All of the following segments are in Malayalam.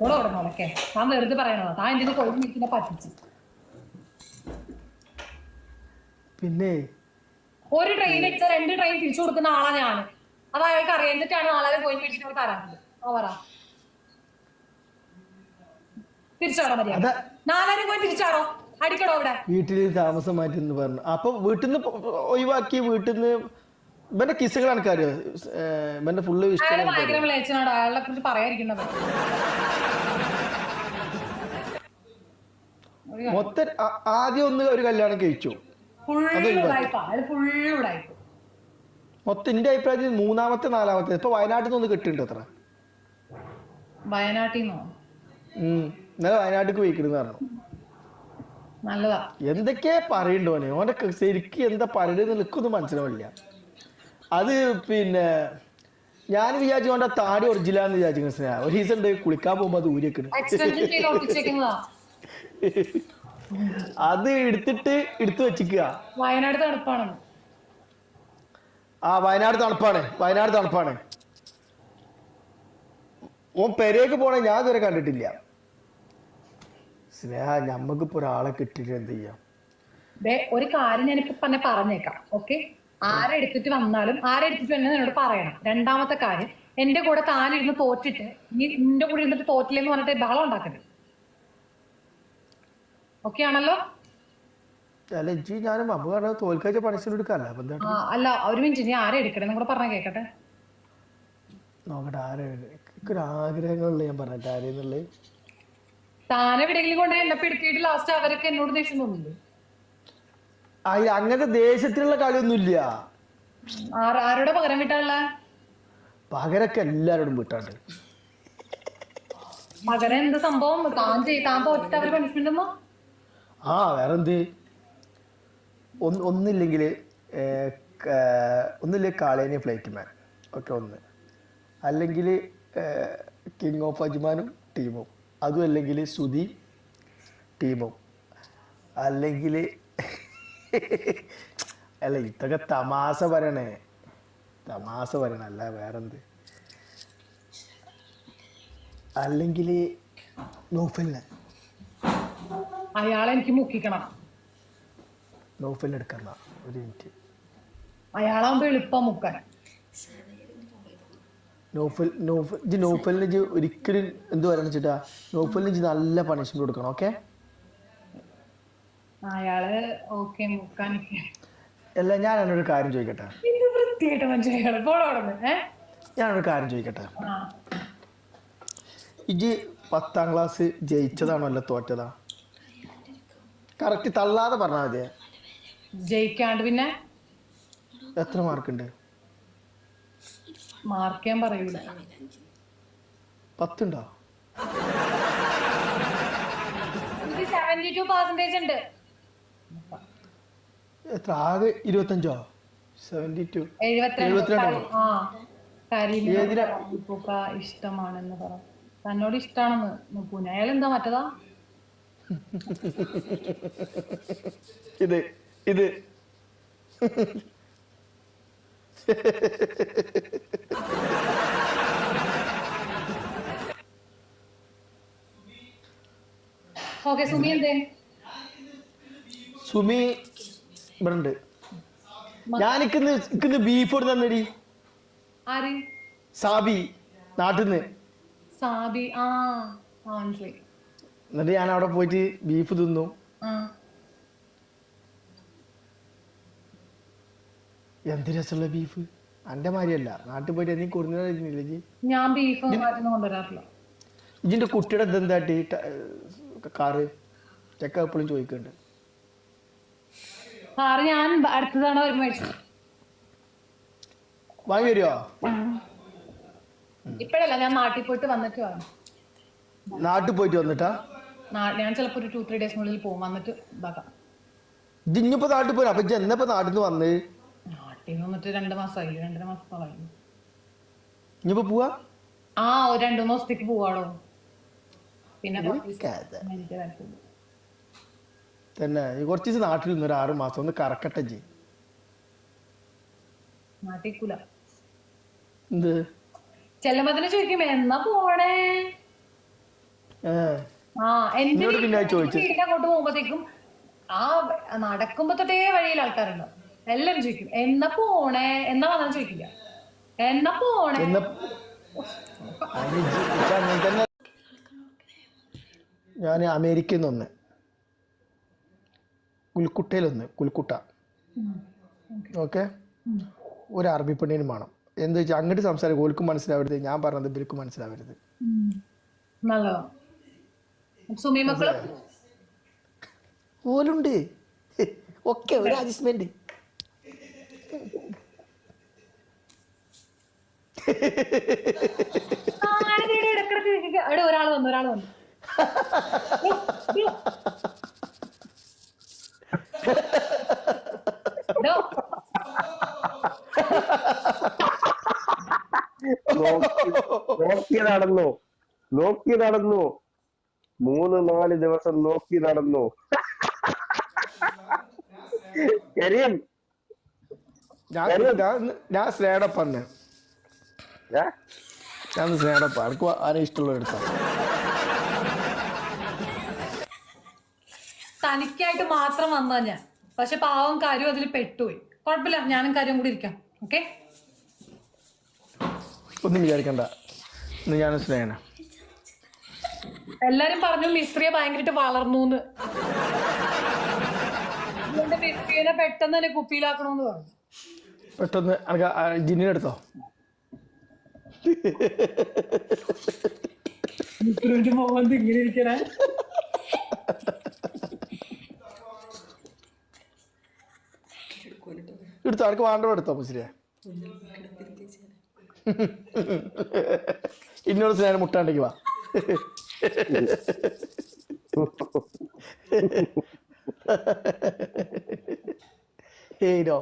മോളൊക്കെ താൻ വെറുതെ പറയണോ താൻ എന്തിനു കൊഴു നിൽക്കുന്ന പറ്റിച്ച്. പിന്നെ? ഒരു ട്രെയിൻ അടിച്ച രണ്ട് ട്രെയിൻ തിരിച്ചു കൊടുക്കുന്ന ആളാ ഞാൻ അത് അയാൾക്ക് അറിയാം. എന്നിട്ടാണ് നാലായിരം കോയിൻ മേടിച്ചിട്ട് തരാറുണ്ട് ആ പറ. തിരിച്ചാടോ മര്യാദ അതാ. നാലായിരം കോയിൻ തിരിച്ചാടോ അടിക്കടോ അവിടെ? വീട്ടിൽ താമസം മാറ്റി എന്ന് പറഞ്ഞു. അപ്പൊ വീട്ടിൽ നിന്ന് ഒഴിവാക്കി വീട്ടിൽ നിന്ന് ഇവന്റെ കിസ്സുകൾ എനിക്കറിയോ ഇവന്റെ ഫുള്ള് അയാൾ ഇഷ്ടം ഭയങ്കര വിളയിച്ചനാടോ അയാളെ കുറിച്ച് പറയാതിരിക്കുന്നത് മൊത്തം ആദ്യം ഒന്ന് ഒരു കല്യാണം കഴിച്ചു. മൊത്തം എന്റെ അഭിപ്രായത്തിൽ മൂന്നാമത്തെ നാലാമത്തെ. ഇപ്പൊ വയനാട്ടിൽ നിന്ന് ഒന്ന് കിട്ടുന്നുണ്ട് അത്ര. വയനാട്ടിൽ ഇന്നലെ വയനാട്ടിലേക്ക് പോയിക്കണെന്ന് പറഞ്ഞു. നല്ലതാ. എന്തൊക്കെയാ പറയണ്ടോ ഓനെ ശരിക്കും എന്താ പറയുന്നത് നിൽക്കൊന്നും മനസ്സിലാവില്ല അത് പിന്നെ ഞാൻ വിചാരിച്ചു ഓന്റെ താടി ഒറിജിനാന്ന് വിചാരിച്ചു സ്നേഹ ഒരു ദിവസം ഉണ്ട് കുളിക്കാൻ പോകുമ്പോ അത് ഊരി എക്സ്റ്റൻഷൻ ചെയ്ത് ഒട്ടിച്ചേക്കുന്നതാ. അത് എടുത്തിട്ട് എടുത്തു വെച്ചിക്കുക. വയനാട് തണുപ്പാണ്. ആ വയനാട് തണുപ്പാണ് വയനാട് തണുപ്പാണ്. ഓ പെരേക്ക് പോണേ ഞാൻ ഇതുവരെ കണ്ടിട്ടില്ല. സ്നേഹ ഞമ്മക്കിപ്പോ ഒരാളെ കിട്ടിയിട്ട് എന്ത് ചെയ്യാം? ഒരു കാര്യം ഞാനിപ്പോ പറഞ്ഞേക്കാം ഓക്കെ? ആരെടുത്തിട്ട് വന്നാലും ആരെടുത്തിട്ട് വന്നാൽ എന്നോട് പറയണം. രണ്ടാമത്തെ കാര്യം എന്റെ കൂടെ താനിരുന്ന് തോറ്റിട്ട് ഇനി നിന്റെ കൂടെ ഇരുന്നിട്ട് തോറ്റില്ലെന്ന് പറഞ്ഞിട്ട് ബഹളം ഉണ്ടാക്കരുത്. ഓക്കെ ആണല്ലോ? അല്ല ഇജ്ജി ഞാനും അമ്മ കാരണം എടുക്കാല്ല അല്ല ഒരു മിനിറ്റ് നീ ആരെ എടുക്കണം കൂടെ പറഞ്ഞ കേക്കട്ടെ? നോക്കട്ടെ ആരെ എനിക്കൊരു ആഗ്രഹങ്ങളുള്ള ഞാൻ പറഞ്ഞിട്ട്. ആരെന്നുള്ളത്? താനെവിടെയെങ്കിലും കൊണ്ട് എന്നെ പിടിക്കിയിട്ട് ലാസ്റ്റ് അവരൊക്കെ എന്നോട് ദേഷ്യം തോന്നില്ലേ ഈ അങ്ങനത്തെ ദേശത്തിലുള്ള കളിയൊന്നുമില്ല. ആര- ആരോടെ പകരം വിട്ടാനുള്ള? പകരൊക്കെ എല്ലാരോടും വിട്ടാണ്ട്. പകരം എന്ത് സംഭവം? താൻ ചെയ് താൻ തോറ്റിട്ട് അവർ പണിഷ്മെന്റ് ഒന്നോ ആ വേറെന്ത്? ഒന്ന് ഒന്നില്ലെങ്കിൽ ഒന്നില്ലേ കാളേനി ഫ്ലൈറ്റ് മാൻ ഒക്കെ ഒന്ന്. അല്ലെങ്കിൽ കിങ് ഓഫ് അജ്മാനും ടീമും അതും അല്ലെങ്കിൽ സുധി ടീമും അല്ലെങ്കിൽ അല്ല ഇതൊക്കെ തമാശ വരണേ തമാശ പറയണ അല്ല വേറെന്ത്? അല്ലെങ്കിൽ നോഫലിനെ. അയാളെ എനിക്ക് മുക്കിക്കണം. നോഫിൽ എടുക്കുന്ന ഒരു മിനിറ്റ്. അയാളാകുമ്പോ എളുപ്പം മുക്കാൻ. നോഫൽ നോഫൽ നോഫലിന് ഒരിക്കലും എന്ത് പറയണം വെച്ചിട്ടാ? നോഫലിന് നല്ല പണിഷ്മെന്റ് കൊടുക്കണം ഓക്കെ അയാൾ ഓക്കെ മുക്കാൻ അല്ല ഞാൻ എന്നൊരു കാര്യം ചോദിക്കട്ടെ? ഇത് വൃത്തിയായിട്ട് മനസ്സിലായി പോടോടന്ന് ഏ? ഞാനൊരു കാര്യം ചോദിക്കട്ടെ? ഇജ് പത്താം ക്ലാസ് ജയിച്ചതാണോ അല്ല തോറ്റതാ? കറക്റ്റ് തള്ളാതെ പറഞ്ഞാൽ മതിയെ. ജയിക്കാണ്ട് പിന്നെ? എത്ര മാർക്കുണ്ട്? മാർക്ക് ഞാൻ പറയൂല. പത്തുണ്ടോ? സെവന്റി ടു പെർസെന്റേജ് ഉണ്ട്. എത്ര? ആകെ ഇരുപത്തഞ്ചോ? സെവന്റി ടു ഇഷ്ടമാണെന്ന് പറ. തന്നോട് ഇഷ്ടമാണെന്ന് നോക്കൂന അയാൾ എന്താ മറ്റതാ? ഇത് ഇത്. ഓക്കെ സുമി എന്തേ? സുമി ഇവിടുണ്ട്. ഞാൻ ഇന്ന് ബീഫ് കൊടുത്ത് തന്നടി ആര്? സാബി നാട്ടിന്ന്. സാബി ആ ആ, മനസ്സിലായി എന്നിട്ട് ഞാൻ അവിടെ പോയിട്ട് ബീഫ് തിന്നു. ആ. എന്ത് രസമുള്ള ബീഫ് അന്റെ മാതിരിയല്ല നാട്ടിൽ പോയിട്ട് നീ കൊടുക്കുന്നില്ല ജി ഞാൻ ബീഫ് മാറ്റുന്ന കൊണ്ടുവരാറില്ല. ഇജിന്റെ കുട്ടിയുടെ ഇതെന്താട്ടി? കാറ്. ചെക്ക എപ്പോഴും ചോദിക്കുന്നുണ്ട് സാറ് ഞാൻ വാങ്ങി വരുമോ ഇപ്പഴല്ല ഞാൻ നാട്ടിൽ പോയിട്ട് വന്നിട്ട് വേണം നാട്ടിൽ പോയിട്ട് വന്നിട്ടാ? ഞാൻ ചിലപ്പോ ഒരു ടു ത്രീ ഡേയ്സിനുള്ളിൽ പോകും വന്നിട്ട് ഇതാക്കാം. നാട്ടിൽ അപ്പൊ എന്നപ്പോ നാട്ടിൽ നിന്ന് വന്ന്? നാട്ടിൽ നിന്ന് വന്നിട്ട് രണ്ട് മാസമായി രണ്ടര മാസത്തോളായി ഇനിയിപ്പോ പോവാ? ആ ഒരു രണ്ടു മൂന്ന് ദിവസത്തേക്ക് പോവാടോ. പിന്നെ കുറച്ച് ദിവസം കഥ. എനിക്ക് താല്പര്യം. തന്നെ കുറച്ച് ദിവസം നാട്ടിൽ നിന്ന് ഒരു ആറ് മാസം ഒന്ന് കറക്കട്ടെ ജി എന്ത് ചെല്ലുമ്പത്തിന് ചോദിക്കും എന്നാ പോണേ എന്നോട് പിന്നെ ചോദിച്ചു. അങ്ങോട്ട് പോകുമ്പോഴത്തേക്കും ആ നടക്കുമ്പോ തൊട്ടേ വഴിയിൽ ആൾക്കാരുണ്ട് എല്ലാരും ചോദിക്കും എന്നാ പോണേ എന്നാ വന്നാ ചോദിക്കില്ല എന്നാ പോണേ ഞാൻ അമേരിക്കയിൽ നിന്ന് കുൽക്കുട്ടയിലൊന്ന് കുൽക്കുട്ട. ഓക്കെ? ഒരു അറബി പെണ്ണിനും വേണം. എന്താ വെച്ചാൽ അങ്ങോട്ട് സംസാരം ഓൽക്കും മനസ്സിലാവരുത്. ഞാൻ പറഞ്ഞത് ഇവർക്കും മനസ്സിലാവരുത്. ഓലുണ്ട്. ഒക്കെ ഒരു അഡ്ജസ്റ്റ്മെന്റ്. ഒരാൾ വന്നു ഒരാൾ വന്നു. ഡോ, നോക്കി നടന്നു നോക്കി നടന്നു മൂന്ന് നാല് ദിവസം നോക്കി നടന്നു കരീം ഞാൻ ഞാൻ ഞാൻ സ്നേഹപ്പ എനിക്ക് ആരെ ഇഷ്ടമുള്ള എടുത്തോ തനിക്കായിട്ട് മാത്രം വന്നതാ ഞാൻ. പക്ഷെ പാവം കാര്യം അതിൽ പെട്ടുപോയി. കുഴപ്പമില്ല ഞാനും കാര്യം കൂടി ഇരിക്കാം. ഓക്കെ? ഒന്നും വിചാരിക്കണ്ട. ഞാനും ഞാൻ സ്നേഹന. എല്ലാരും പറഞ്ഞു മിസ്ത്രിയെ ഭയങ്കരമായിട്ട് വളർന്നു അതുകൊണ്ട് മിസ്ത്രീനെ പെട്ടെന്ന് തന്നെ കുപ്പിയിലാക്കണമെന്ന് പറഞ്ഞു. പെട്ടെന്ന് ജിന്നിനെടുത്തോ മിസ്ത്രിന്റെ മുഖം ഇങ്ങനെ ഇരിക്കണേ. എടുത്തോ ആർക്ക് വേണ്ടോ എടുത്തോ മുസ്ലിയെ? ഇന്നോട് സ്നേഹം മുട്ടാണ്ടെങ്കിൽ വാ. ഏയ്നോ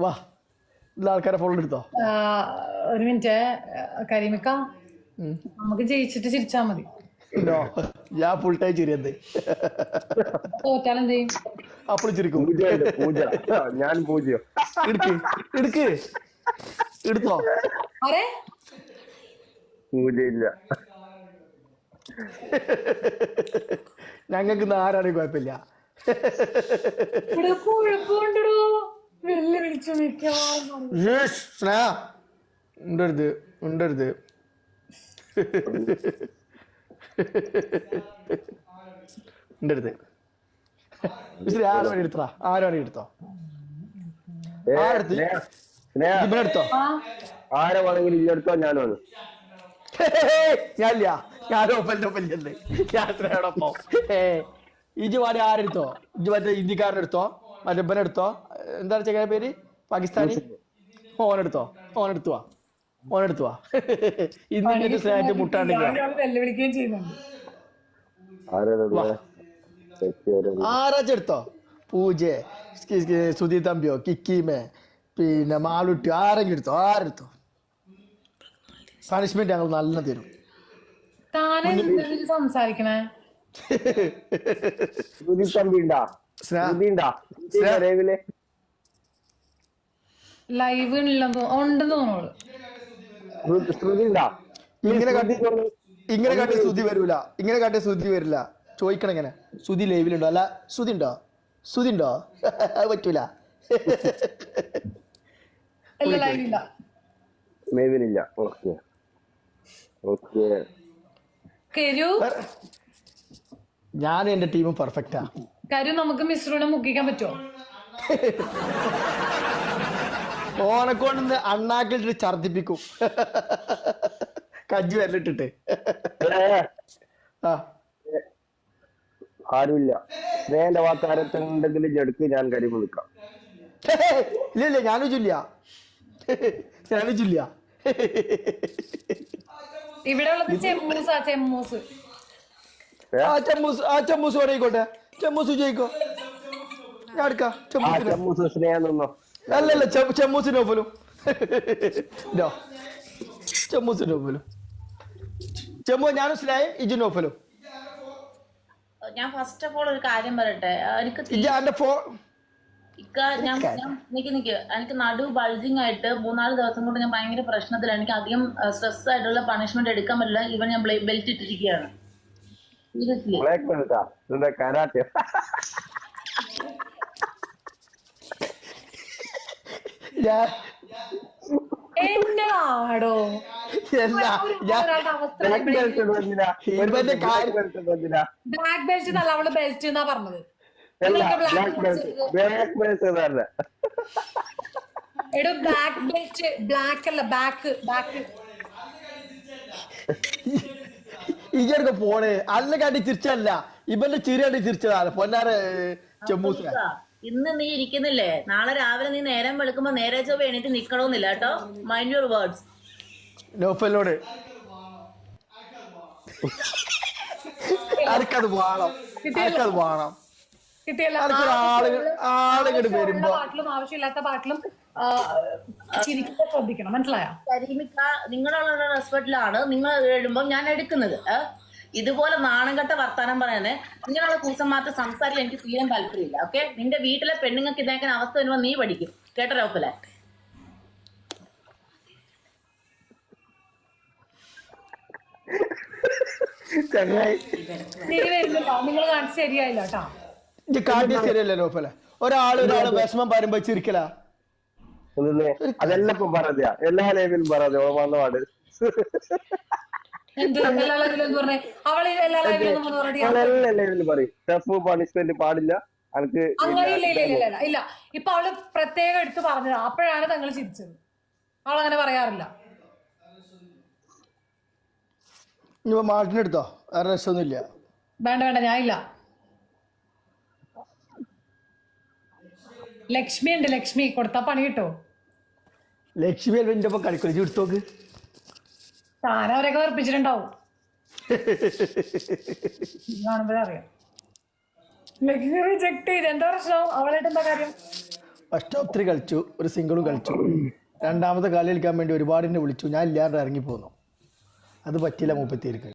വാ ആൾക്കാരെ ഫോൺ എടുത്തോ. ഒരു മിനിറ്റ് കരിമിക്ക. നമുക്ക് ജയിച്ചിട്ട് ചിരിച്ചാ മതി. നോ ഞാൻ ഫുൾ ടൈം ചിരിയത് അപ്പോൾ ചിരിക്കും. ഞാൻ പൂജ്യം. എടുത്തോ പൂജയില്ല. ഞങ്ങൾക്ക് ഇന്ന് ആരാണെങ്കിൽ കുഴപ്പമില്ല. സ്നേഹ. ഉണ്ടരുത് ഉണ്ടരുത്. ഉണ്ടരുത് മിസ്റ്റർ ആറ് മണി എടുത്തോ? ആറ് മണി എടുത്തോ? ആരെടുത്ത്? ഇവനെടുത്തോ ആരെ വേണമെങ്കിലും ഇല്ലെടുത്തോ ഞാനില്ല. ഞാനോപ്പല്ലേ യാത്രയോടൊപ്പം ഏ ഇജ് ആരെടുത്തോ ഇജു മറ്റേ ഇന്ത്യക്കാരനെ എടുത്തോ? മറ്റേ ഇവനെടുത്തോ എന്താണ് ചെക്കാൻ പേര്? പാകിസ്ഥാനി? ഓനെടുത്തോ ഓനെടുത്തു വാ ഓനെടുത്തു വാ ഇന്ന് സ്നേഹത്തെ മുട്ടാണ്ട് വെല്ലുവിളിക്കുകയും ചെയ്യുന്നുണ്ട്. ആരാ ആരാച്ച എടുത്തോ പൂജ സുധി തമ്പിയോ കിക്കിമേ പിന്നെ മാളുട്ടി ആരെങ്കിലും എടുത്തോ? ആരെടുത്തോ? പണിഷ്മെന്റ് ഞങ്ങൾ നല്ല തരും. സംസാരിക്കണേ? ലൈവ് ഉണ്ടെന്ന് തോ- ഇങ്ങനെ കാട്ടി ഇങ്ങനെ കാട്ടി സുധി വരൂല. ഇങ്ങനെ കാട്ടി ശ്രുതി വരില്ല. ചോദിക്കണം ഇങ്ങനെ. ശ്രുതി ലൈവിലുണ്ടോ അല്ല ശ്രുതി ഉണ്ടോ? ശ്രുതി ഉണ്ടോ? അത് പറ്റൂല ഓക്കെ ഓക്കെ ഞാൻ എന്റെ ടീമും പെർഫെക്റ്റാ കരു നമുക്ക് മിശ്രൂനെ മുക്കിക്കാൻ പറ്റുമോ ഓനെക്കൊണ്ട് അണ്ണാക്കിലിട്ട് ഛർദിപ്പിക്കും കജ്ജു വരലിട്ടിട്ട്. ആ. ആരുമില്ല. വേണ്ട വാർത്താരത്തുണ്ടെങ്കിൽ ഞെടുക്ക് ഞാൻ കരി കൊടുക്കാം ഇല്ല ഇല്ല ഞാനും ചൊല്ലിയ ഞാനും ചൊല്ലിയ ഇവിടെ ഉള്ളത് ചെമ്മൂസാ. ചെമ്മൂസ് ആ ചെമ്മൂസ് ആ ചെമ്മൂസ് ജയിക്കോ? ഞാൻ എടുക്കാം. ചമ്മൂസ് സ്നേഹം നിന്നോ. അല്ലല്ല ചെമ്മൂസിനെ പോലും നോ ചെമ്മൂസിനെ പോലും ചെമ്മു ഞാനും സ്നേഹം ഇജു നോഫലും ഞാൻ ഫസ്റ്റ് ഓഫ് ഓൾ ഒരു കാര്യം പറയട്ടെ? എനിക്ക് തീ- ഇജ എന്റെ ഫോ ഇക്ക ഞാൻ ഞാൻ നിക്ക് നിക്ക്. എനിക്ക് നടു ബൾജിങ് ആയിട്ട് മൂന്നാൽ ദിവസം കൊണ്ട് ഞാൻ ഭയങ്കര പ്രശ്നത്തിലാണ് എനിക്ക് അധികം സ്ട്രെസ് ആയിട്ടുള്ള പണിഷ്മെന്റ് എടുക്കാൻ പറ്റില്ല. ഇവൻ ഞാൻ ബെൽറ്റ് ഇട്ടിരിക്കുകയാണ്. സീരിയസ്ലി ബ്ലാക്ക് ബെൽറ്റാ ഇതിന്റെ കരാട്ടെ ഞാൻ എന്റെ ആടോ എന്താ ഞാൻ ഒരാളുടെ അവസ്ഥ ബ്ലാക്ക് ബെൽറ്റ് എന്തിനാ ഇവന്റെ കാര്യം- ബ്ലാക്ക് ബെൽറ്റ് എന്തിനാ? ബ്ലാക്ക് ബെൽറ്റ് നല്ല അവൾ ബെൽറ്റ് എന്നാ പറഞ്ഞത്. എടോ ബ്ലാക്ക് ബെൽറ്റ് ബ്ലാക്ക് അല്ല ബാക്ക് ബാക്ക് ഇങ്ങനെ പോണേ. അല്ല കണ്ടി ചിരിച്ചല്ല ഇവന്റെ ചിരി കണ്ടി ചിരിച്ചതാണ്. പൊന്നാറ് ചെമ്മൂസ ഇന്ന് നീ ഇരിക്കുന്നില്ലേ? നാളെ രാവിലെ നീ നേരം വെളുക്കുമ്പോ നേരെ ചൊവ്വ എണീറ്റ് നിക്കണമെന്നില്ല കേട്ടോ? മൈൻഡ് യുവർ വേർഡ്സ് നോഫലോട് ആർക്കത് വേണം? ആർക്കത് വേണം? കിട്ടിയല്ലോ. ആർക്കൊരു ആൾ ആളുകൾ വരുമ്പോ. പാട്ടിലും ആവശ്യമില്ലാത്ത പാട്ടിലും ചിരിക്കാൻ ശ്രദ്ധിക്കണം. മനസ്സിലായോ? കരീമിക്ക നിങ്ങളുള്ള റെസ്പെക്റ്റിലാണ് നിങ്ങൾ എഴുതുമ്പോൾ ഞാൻ എടുക്കുന്നത്? ഇതുപോലെ നാണംകെട്ട വർത്തമാനം വർത്താനം പറയാനേ ഇങ്ങനെയുള്ള കൂസന്മാർക്ക് സംസാരിക്കാൻ എനിക്ക് തീരെ താല്പര്യമില്ല ഓക്കെ നിന്റെ വീട്ടിലെ പെണ്ണുങ്ങൾക്ക് ഇതേക്കാൻ അവസ്ഥ വരുമ്പോൾ നീ പഠിക്കും കേട്ടോ വരുന്നില്ല നിങ്ങൾ കാണിച്ച് ശരിയായില്ല കേട്ടോ. കാട്ടിയ ശരിയല്ലേ നോഫല ഒരാൾ ഒരാൾ വിഷമം ചിരിക്കല അതെല്ലാം പറയാ എല്ലാ ലൈവിലും പറയാതെ ഓർമ്മ പണിഷ്മെന്റ് പാടില്ല. ഇല്ല ഇപ്പൊ അവൾ പ്രത്യേകം എടുത്ത് പറഞ്ഞത്. അപ്പോഴാണ് തങ്ങൾ ചിരിച്ചത്. അവളങ്ങനെ അങ്ങനെ പറയാറില്ല. ഇനിയിപ്പോ മാർട്ടിനെടുത്തോ വേറെ രസമൊന്നുമില്ല. വേണ്ട വേണ്ട ഞാൻ ഇല്ല. ലക്ഷ്മി ഉണ്ട് ലക്ഷ്മി. കൊടുത്താ പണി കിട്ടോ ലക്ഷ്മി എന്റെ ഒപ്പം എടുത്തോക്ക്. അവരൊക്കെ കാര്യം? ഫസ്റ്റ് ഓഫ് ത്രീ കളിച്ചു. ഒരു സിംഗിളും കളിച്ചു. രണ്ടാമത്തെ കളി കളിക്കാൻ വേണ്ടി ഒരുപാട് എന്നെ വിളിച്ചു. ഞാൻ ഇല്ലാണ്ട് ഇറങ്ങി പോന്നു അത് പറ്റില്ല മുപ്പത്തിയേർക്ക്